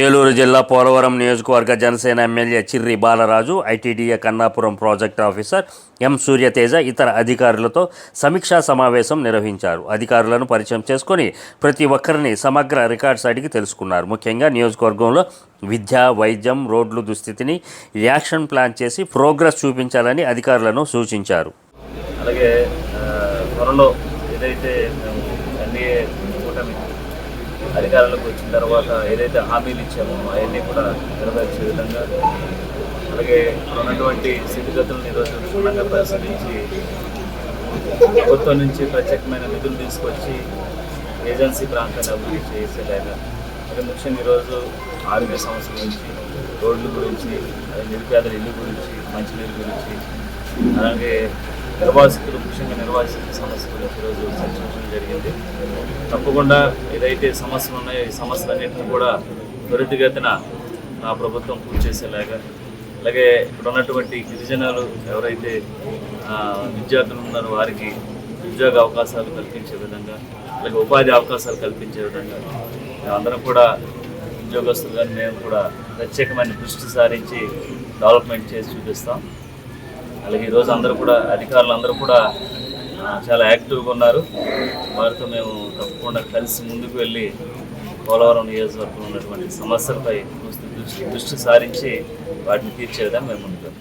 ఏలూరు జిల్లా పోలవరం నియోజకవర్గ Janasena MLA Chirri Balaraju ITDA Kannapuram project officer M Suryateja ఇతర అధికారులతో సమీక్షా సమావేశం నిర్వహించారు. అధికారులను పరిచయం చేసుకొని ప్రతి ఒక్కరిని సమగ్ర రికార్డ్స్ అడిగి తెలుసుకున్నారు. ముఖ్యంగా నియోజకవర్గంలో విద్య వైద్యం రోడ్లు దుస్థితిని యాక్షన్ ప్లాన్ చేసి ప్రోగ్రెస్ చూపించాలని అధికారులను సూచించారు. అలాగే త్వరలో ఏదైతే మేము ఎన్డీఏ కూటమి అధికారంలోకి వచ్చిన తర్వాత ఏదైతే హామీలు ఇచ్చామో అవన్నీ కూడా నెరవేర్చే విధంగా అలాగే ఉన్నటువంటి స్థితిగతులను ఈరోజు క్షుణ్ణంగా పరిశీలించి ప్రభుత్వం నుంచి ప్రత్యేకమైన నిధులు తీసుకొచ్చి ఏజెన్సీ ప్రాంతాన్ని అభివృద్ధి చేసేలాగా అలాగే ముఖ్యంగా ఈరోజు ఆరోగ్య సమస్యల గురించి రోడ్ల గురించి నిరుపేదల ఇల్లు గురించి మంచినీరు గురించి అలాగే నిర్వాసితులు ముఖ్యంగా నిర్వాసితుల సమస్య గురించి ఈరోజు చర్చ జరిగింది. తప్పకుండా ఏదైతే సమస్యలు ఉన్నాయో ఈ సమస్యలన్నింటినీ కూడా త్వరితగతిన నా ప్రభుత్వం పూర్తి చేసేలాగా. అలాగే ఇక్కడ ఉన్నటువంటి గిరిజనాలు ఎవరైతే విద్యార్థులు ఉన్నారో వారికి ఉద్యోగ అవకాశాలు కల్పించే విధంగా అలాగే ఉపాధి అవకాశాలు కల్పించే విధంగా అందరం కూడా ఉద్యోగస్తులు కానీ మేము కూడా ప్రత్యేకమైన దృష్టి సారించి డెవలప్మెంట్ చేసి చూపిస్తాం. అలాగే ఈరోజు అందరూ కూడా అధికారులు అందరూ కూడా చాలా యాక్టివ్గా ఉన్నారు. వారితో మేము తప్పకుండా కలిసి ముందుకు వెళ్ళి పోలవరం నియోజకవర్గంలో ఉన్నటువంటి సమస్యలపై దృష్టి దృష్టి సారించి వాటిని తీర్చే విధంగా మేము ఉంటాం